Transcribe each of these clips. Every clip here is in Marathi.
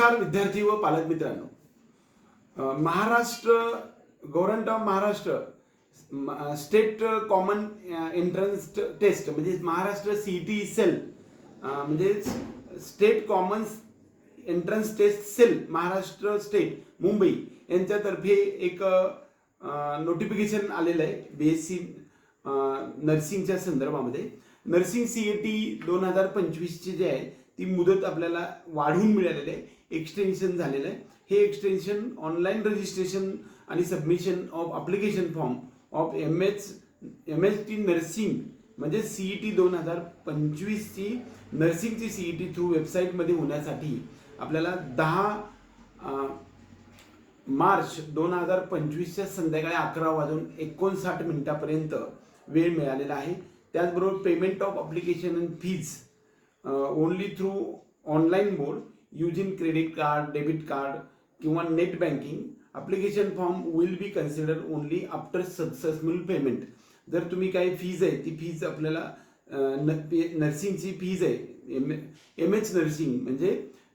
नमस्कार विद्यार्थी व पालक मित्रांनो. Maharashtra government of Maharashtra state common entrance test म्हणजे महाराष्ट्र सी टी सेल म्हणजे state common entrance test cell Maharashtra state Mumbai यांच्यातर्फे एक नोटिफिकेशन आलेलं आहे बी एस सी नर्सिंगच्या संदर्भामध्ये. नर्सिंग सी ए टी दोन हजार पंचवीसचे जे आहे ती मुदत आपल्याला वाढवून मिळालेली आहे. एक्सटेन्शन झालेलं आहे. हे एक्सटेन्शन ऑनलाईन रजिस्ट्रेशन आणि submission of application form of M H M H T nursing म्हणजे सीई टी दोन हजार पंचवीसची नर्सिंगची सीई टी थ्रू वेबसाईटमध्ये होण्यासाठी आपल्याला दहा मार्च दोन हजार पंचवीसच्या संध्याकाळी अकरा वाजून एकोणसाठ मिनिटापर्यंत वेळ मिळालेला आहे. त्याचबरोबर payment of application and fees only through online mode using credit card debit card किंवा net banking application form will be consider only after successful payment जर तुम्ही काही फीज आहे ती फीज आपल्याला न- पे- नर्सिंगची फीज आहे एम एम एच नर्सिंग म्हणजे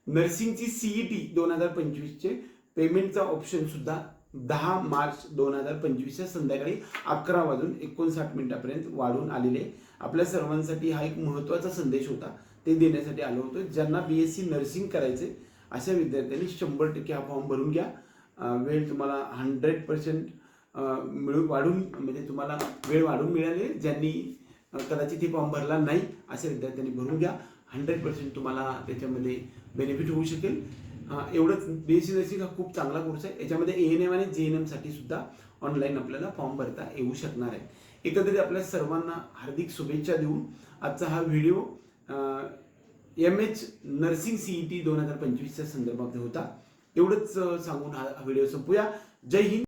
नर्सिंगची सीई टी दोन हजार पंचवीसचे पेमेंटचा ऑप्शनसुद्धा दहा मार्च दोन हजार पंचवीसच्या संध्याकाळी अकरा वाजून एकोणसाठ मिनिटापर्यंत वाढून आलेले. आहे. आपल्या सर्वांसाठी हा एक महत्त्वाचा संदेश होता. ते देण्यासाठी आलो होतो. ज्यांना बी एस सी नर्सिंग करायचे अशा विद्यार्थ्यांनी शंभर टक्के हा फॉर्म भरून घ्या. वेळ तुम्हाला हंड्रेड पर्सेंट मिळून वाढून म्हणजे तुम्हाला वेळ वाढून मिळाली. ज्यांनी कदाचित हे फॉर्म भरला नाही अशा विद्यार्थ्यांनी भरून घ्या. हंड्रेड पर्सेंट तुम्हाला त्याच्यामध्ये बेनिफिट होऊ शकेल. एवढंच बी एस सी नर्सिंग हा खूप चांगला कोर्स आहे. याच्यामध्ये ए एन एम आणि जे एन एमसाठी सुद्धा ऑनलाईन आपल्याला फॉर्म भरता येऊ शकणार आहे. एकंदरीत आपल्या सर्वांना हार्दिक शुभेच्छा देऊन आजचा हा video M H nursing C E T दोन हजार पंचवीसच्या संदर्भात होता. एवढंच सांगून हा व्हिडिओ संपूया. जय हिंद.